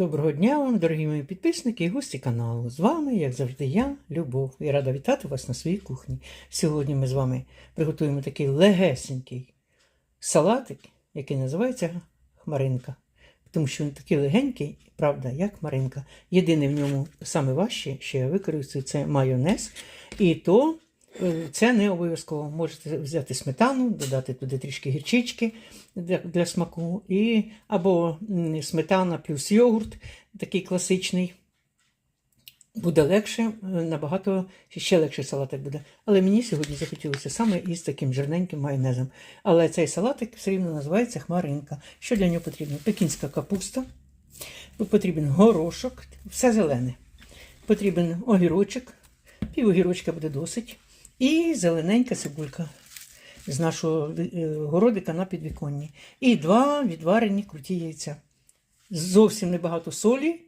Доброго дня вам, дорогі мої підписники і гості каналу. З вами, як завжди, я, Любов, і рада вітати вас на своїй кухні. Сьогодні ми з вами приготуємо такий легесенький салатик, який називається хмаринка. Тому що він такий легенький, правда, як хмаринка. Єдине в ньому саме важче, що я використаю, це майонез. І то це не обов'язково. Можете взяти сметану, додати туди трішки гірчички для, для смаку, і, або сметана плюс йогурт, такий класичний. Буде легше, е, набагато ще легше салатик буде. Але мені сьогодні захотілося саме із таким жирненьким майонезом. Але цей салатик все рівно називається хмаринка. Що для нього потрібно? Пекінська капуста, потрібен горошок, все зелене. Потрібен огірочок, пів огірочка буде досить. І зелененька цибулька з нашого е, городика на підвіконні. І два відварені круті яйця. Зовсім небагато солі,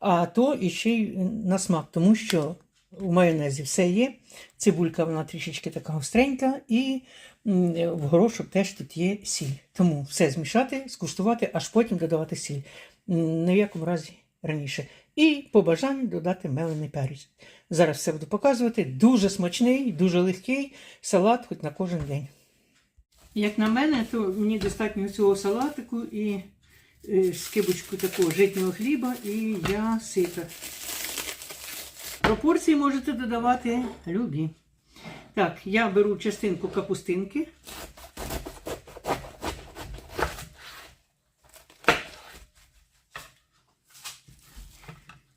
а то і ще й на смак, тому що у майонезі все є. Цибулька вона трішечки така гостренька, і в горошок теж тут є сіль. Тому все змішати, скуштувати, аж потім додавати сіль. Ні в якому разі раніше. І по бажанню додати мелений перець. Зараз все буду показувати. Дуже смачний, дуже легкий салат, хоч на кожен день. Як на мене, то мені достатньо цього салатику і е, скибочку такого житнього хліба, і я сита. Пропорції можете додавати любі. Так, я беру частинку капустинки.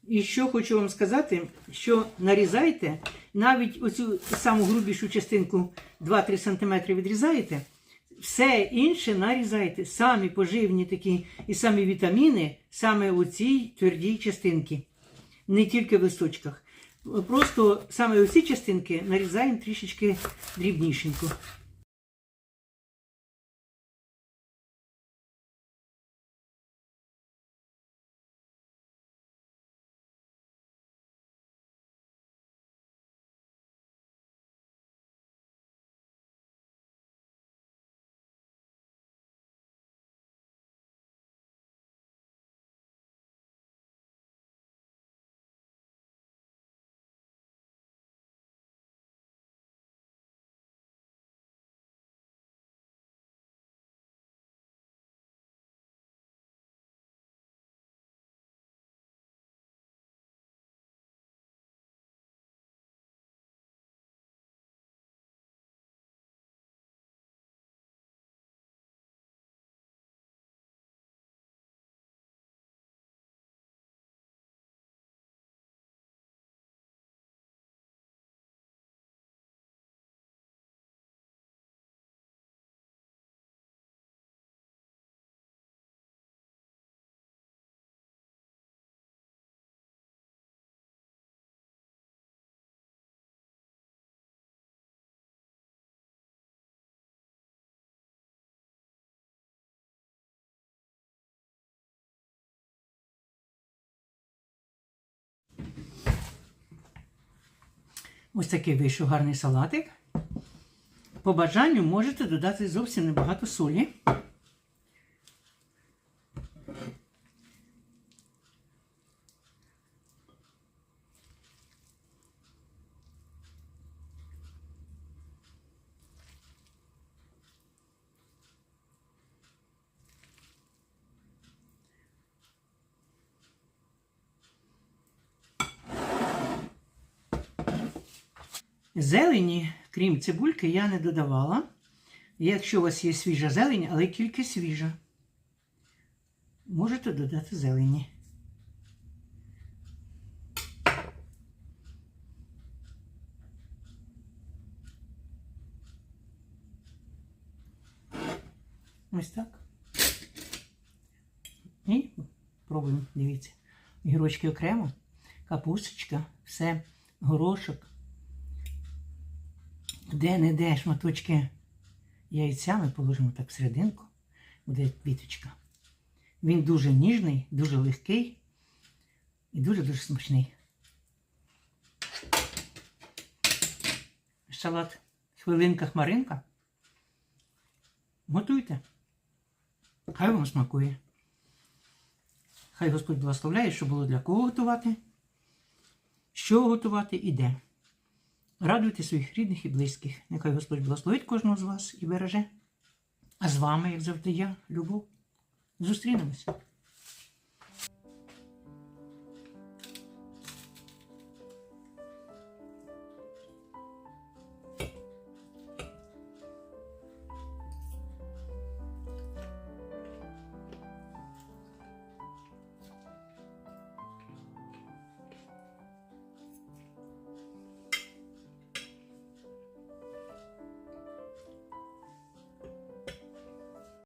І що хочу вам сказати, що нарізайте, навіть оцю саму грубішу частинку 2-3 см відрізаєте, все інше нарізайте. Самі поживні такі і самі вітаміни саме у цій твердій частинці, не тільки в листочках. Просто саме оці частинки нарізаємо трішечки дрібнішенько. Ось такий вийшов гарний салатик. По бажанню можете додати зовсім небагато солі. Зелені, крім цибульки, я не додавала. Якщо у вас є свіжа зелень, але тільки свіжа, можете додати зелені. Ось так. І пробуємо, дивіться. Гірочки окремо, капусточка, все, горошок де-не-де шматочки яйця ми положимо так всерединку, буде квіточка. Він дуже ніжний, дуже легкий і дуже-дуже смачний. Салат хвилинка-хмаринка. Готуйте. Хай вам смакує. Хай Господь благословляє, що було для кого готувати, що готувати і де. Радуйте своїх рідних і близьких. Нехай Господь благословить кожного з вас і береже. А з вами, як завжди, я, Любов. Зустрінемося.